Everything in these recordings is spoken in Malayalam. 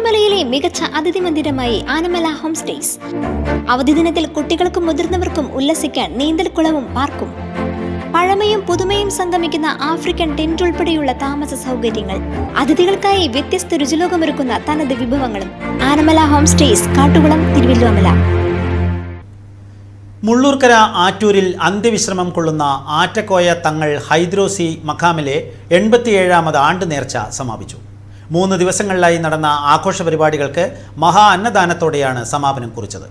തിരുവോമലയിലെ മികച്ച അതിഥി മന്ദിരമായി ആനമല ഹോം സ്റ്റേസ്. അവധി ദിനത്തിൽ കുട്ടികൾക്കും മുതിർന്നവർക്കും ഉല്ലസിക്കാൻ നീന്തൽക്കുളവും പാർക്കും. പഴമയും പുതുമയും സംഗമിക്കുന്ന ആഫ്രിക്കൻ ടെന്റ് ഉൾപ്പെടെയുള്ള താമസ സൗകര്യങ്ങൾ അതിഥികൾക്കായി വ്യത്യസ്ത രുചിലോകമൊരുക്കുന്ന തനത് വിഭവങ്ങളും. Anamala home stays Kattukulam Thiruvilwamala. മുള്ളൂർക്കര ആറ്റൂരിൽ അന്ത്യവിശ്രമം കൊള്ളുന്ന ആറ്റക്കോയ തങ്ങൾ ഹൈദ്രോസി മഖാമിലെ എൺപത്തിയേഴാമത് ആണ്ട് നേർച്ച സമാപിച്ചു. മൂന്ന് ദിവസങ്ങളിലായി നടന്ന ആഘോഷ പരിപാടികൾക്ക് മഹാ അന്നദാനത്തോടെയാണ് സമാപനം കുറിച്ചത്.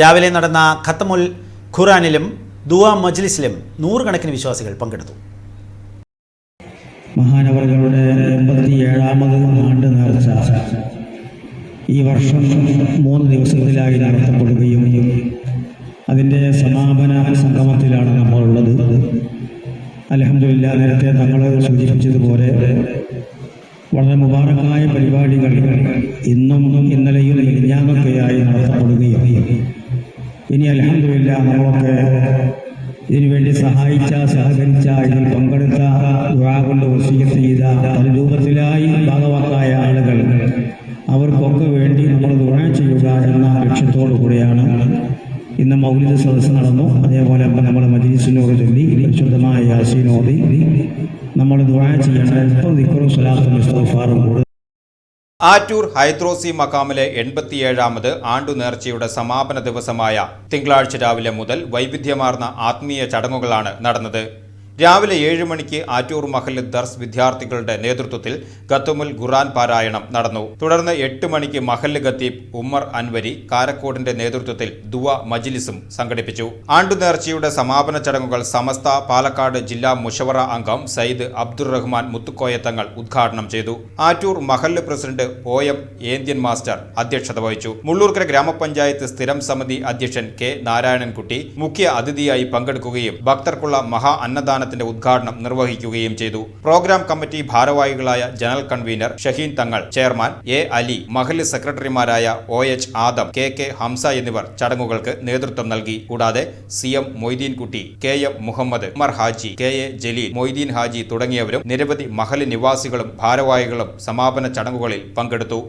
രാവിലെ നടന്ന ഖത്തമുൽ ഖുറാനിലും ദുവാ മജ്ലിസിലും നൂറുകണക്കിന് വിശ്വാസികൾ പങ്കെടുത്തു. മഹാനവറുകളുടെ എൺപത്തിയേഴാമത് ആണ്ട് നേർച്ച. ഈ വർഷം മൂന്ന് ദിവസത്തിലായി നടത്തപ്പെടുകയും അതിന്റെ സമാപന സംഗമത്തിലാണ് നമ്മളുള്ളത്. അലഹമില്ല നേരത്തെ തങ്ങൾ സൂചിപ്പിച്ചതുപോലെ വളരെ മുബാറക്കായ പരിപാടികൾ ഇന്നും ഇന്നലെയും മിനിഞ്ഞാന്നൊക്കെയായി നടത്തപ്പെടുകയും ഇനി അലഹമില്ല നമ്മളൊക്കെ ഇതിനുവേണ്ടി സഹായിച്ച സഹകരിച്ച ഇതിൽ പങ്കെടുത്ത കൊണ്ട് വസീയത്ത് ചെയ്ത രൂപത്തിലായി ഭാഗവാക്കായ ആളുകൾ അവർക്കൊക്കെ വേണ്ടി നമ്മൾ ദുആ ചെയ്യുക എന്ന ലക്ഷ്യത്തോടു കൂടിയാണ് ഇന്ന് മൗലിക സദസ്സ് നടന്നു. അതേപോലെ നമ്മൾ മജീസിനോട് ചൊല്ലി പരിശുദ്ധമായ യാസീനോദി നമ്മൾ സ്വലാത്തും ആറ്റൂർ ഹൈദ്രോസി മക്കാമിലെ എൺപത്തിയേഴാമത് ആണ്ടു നേർച്ചയുടെ സമാപന ദിവസമായ തിങ്കളാഴ്ച രാവിലെ മുതൽ വൈവിധ്യമാർന്ന ആത്മീയ ചടങ്ങുകളാണ് നടന്നത്. രാവിലെ ഏഴ് മണിക്ക് ആറ്റൂർ മഹല്ല് ദർസ് വിദ്യാർത്ഥികളുടെ നേതൃത്വത്തിൽ ഖത്തുമുൽ ഖുറാൻ പാരായണം നടന്നു. തുടർന്ന് എട്ട് മണിക്ക് മഹല്ല് ഖത്തീബ് ഉമ്മർ അൻവരി കാരക്കോടിന്റെ നേതൃത്വത്തിൽ ദുവ മജിലിസും സംഘടിപ്പിച്ചു. ആണ്ടുനേർച്ചയുടെ സമാപന ചടങ്ങുകൾ സമസ്ത പാലക്കാട് ജില്ലാ മുഷവറ അംഗം സയ്യിദ് അബ്ദുറഹ്മാൻ മുത്തുക്കോയത്തങ്ങൾ ഉദ്ഘാടനം ചെയ്തു. ആറ്റൂർ മഹല്ല് പ്രസിഡന്റ് ഒ എം ഏന്ത്യൻ മാസ്റ്റർ അധ്യക്ഷത വഹിച്ചു. മുള്ളൂർക്കര ഗ്രാമപഞ്ചായത്ത് സ്ഥിരം സമിതി അധ്യക്ഷൻ കെ നാരായണൻകുട്ടി മുഖ്യ അതിഥിയായി പങ്കെടുക്കുകയും ഭക്തർക്കുള്ള മഹാ അന്നദാനത്തിന്റെ ഉദ്ഘാടനം നിർവഹിക്കുകയും ചെയ്തു. പ്രോഗ്രാം കമ്മിറ്റി ഭാരവാഹികളായ general convener Shaheen Thangal chairman A Ali മഹല്ല് സെക്രട്ടറിമാരായ O H Adam K K Hamsa എന്നിവർ ചടങ്ങുകൾക്ക് നേതൃത്വം നൽകി. കൂടാതെ C M Moideenkutty K M Muhammad Umar Haji K A Jaleel Moideen Haji തുടങ്ങിയവരും നിരവധി മഹൽ നിവാസികളും ഭാരവാഹികളും സമാപന ചടങ്ങുകളിൽ പങ്കെടുത്തു.